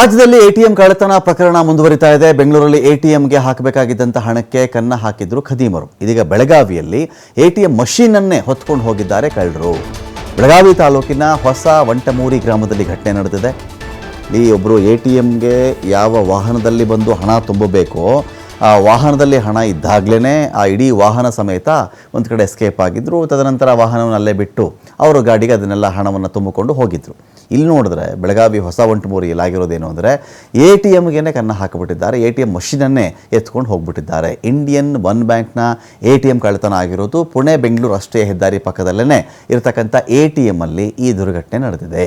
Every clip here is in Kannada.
ರಾಜ್ಯದಲ್ಲಿ ಎಟಿಎಂ ಕಳ್ಳತನ ಪ್ರಕರಣ ಮುಂದುವರಿತಾ ಇದೆ. ಬೆಂಗಳೂರಲ್ಲಿ ಎಟಿಎಂಗೆ ಹಾಕಬೇಕಾಗಿದ್ದಂಥ ಹಣಕ್ಕೆ ಕನ್ನ ಹಾಕಿದ್ರು ಖದೀಮರು. ಇದೀಗ ಬೆಳಗಾವಿಯಲ್ಲಿ ಎಟಿಎಂ ಮಷೀನ್ ಅನ್ನೇ ಹೊತ್ಕೊಂಡು ಹೋಗಿದ್ದಾರೆ ಕಳ್ಳರು. ಬೆಳಗಾವಿ ತಾಲೂಕಿನ ಹೊಸ ವಂಟಮೂರಿ ಗ್ರಾಮದಲ್ಲಿ ಘಟನೆ ನಡೆದಿದೆ. ಈ ಒಬ್ಬರು ಎ ಟಿ ಎಮ್ಗೆ ಯಾವ ವಾಹನದಲ್ಲಿ ಬಂದು ಹಣ ತುಂಬಬೇಕೋ, ಆ ವಾಹನದಲ್ಲಿ ಹಣ ಇದ್ದಾಗಲೇ ಆ ಇಡೀ ವಾಹನ ಸಮೇತ ಒಂದು ಕಡೆ ಎಸ್ಕೇಪ್ ಆಗಿದ್ದರು ತದನಂತರ ವಾಹನವನ್ನು ಅಲ್ಲೇ ಬಿಟ್ಟು ಅವರು ಗಾಡಿಗೆ ಅದನ್ನೆಲ್ಲ ಹಣವನ್ನು ತುಂಬಿಕೊಂಡು ಹೋಗಿದ್ರು. ಇಲ್ಲಿ ನೋಡಿದ್ರೆ ಬೆಳಗಾವಿ ಹೊಸ ಒಂಟುಮೂರು ಆಗಿರೋದೇನು ಅಂದರೆ ಎ ಟಿ ಎಮ್ಗೇನೆ ಕನ್ನ ಹಾಕಿಬಿಟ್ಟಿದ್ದಾರೆ. ಎ ಟಿ ಎಂ ಮಷೀನನ್ನೇ ಎತ್ಕೊಂಡು ಹೋಗ್ಬಿಟ್ಟಿದ್ದಾರೆ. ಇಂಡಿಯನ್ ಒನ್ ಬ್ಯಾಂಕ್ನ ಎ ಟಿ ಎಂ ಕಳ್ಳತನ ಆಗಿರೋದು ಪುಣೆ, ಬೆಂಗಳೂರು ರಾಷ್ಟ್ರೀಯ ಹೆದ್ದಾರಿ ಪಕ್ಕದಲ್ಲೇ ಇರತಕ್ಕಂಥ ಎ ಟಿ ಎಮ್ಮಲ್ಲಿ ಈ ದುರ್ಘಟನೆ ನಡೆದಿದೆ.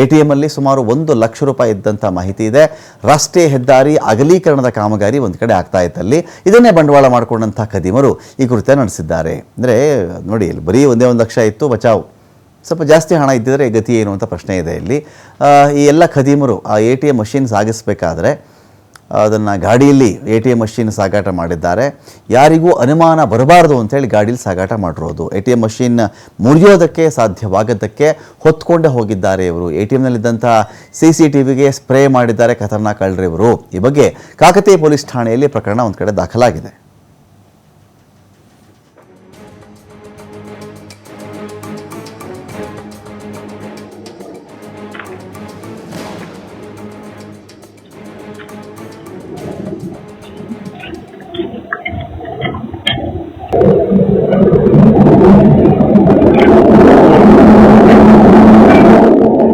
ಎ ಟಿ ಎಮ್ಮಲ್ಲಿ ಸುಮಾರು ಒಂದು ಲಕ್ಷ ರೂಪಾಯಿ ಇದ್ದಂಥ ಮಾಹಿತಿ ಇದೆ. ರಾಷ್ಟ್ರೀಯ ಹೆದ್ದಾರಿ ಅಗಲೀಕರಣದ ಕಾಮಗಾರಿ ಒಂದು ಕಡೆ ಆಗ್ತಾ ಇತ್ತಲ್ಲಿ ಇದನ್ನೇ ಬಂಡವಾಳ ಮಾಡಿಕೊಂಡಂಥ ಖದೀಮರು ಈ ಕೃತ್ಯ ನಡೆಸಿದ್ದಾರೆ. ಅಂದರೆ ನೋಡಿ, ಇಲ್ಲಿ ಬರೀ ಒಂದೇ ಒಂದು ಲಕ್ಷ ಇತ್ತು, ಬಚಾವ್. ಸ್ವಲ್ಪ ಜಾಸ್ತಿ ಹಣ ಇದ್ದಿದ್ರೆ ಗತಿ ಏನು ಅಂತ ಪ್ರಶ್ನೆ ಇದೆ ಇಲ್ಲಿ. ಈ ಎಲ್ಲ ಖದೀಮರು ಆ ಎ ಟಿ ಎಂ ಮಷೀನ್ ಸಾಗಿಸಬೇಕಾದ್ರೆ ಅದನ್ನು ಗಾಡಿಯಲ್ಲಿ ಎ ಟಿ ಎಂ ಮಷೀನ್ ಸಾಗಾಟ ಮಾಡಿದ್ದಾರೆ. ಯಾರಿಗೂ ಅನುಮಾನ ಬರಬಾರ್ದು ಅಂತೇಳಿ ಗಾಡೀಲಿ ಸಾಗಾಟ ಮಾಡಿರೋದು. ಎ ಟಿ ಎಂ ಮಷೀನ್ ಮುರಿಯೋದಕ್ಕೆ ಸಾಧ್ಯವಾಗದ್ದಕ್ಕೆ ಹೊತ್ಕೊಂಡೇ ಹೋಗಿದ್ದಾರೆ ಇವರು. ಎ ಟಿ ಎಮ್ನಲ್ಲಿದ್ದಂಥ ಸಿ ಸಿ ಟಿ ವಿಗೆ ಸ್ಪ್ರೇ ಮಾಡಿದ್ದಾರೆ. ಖತರ್ನಾಕ್ ಕಳ್ಳರಿವರು ಈ ಬಗ್ಗೆ ಕಾಕತೀಯ ಪೊಲೀಸ್ ಠಾಣೆಯಲ್ಲಿ ಪ್ರಕರಣ ಒಂದು ಕಡೆ ದಾಖಲಾಗಿದೆ. Thank you.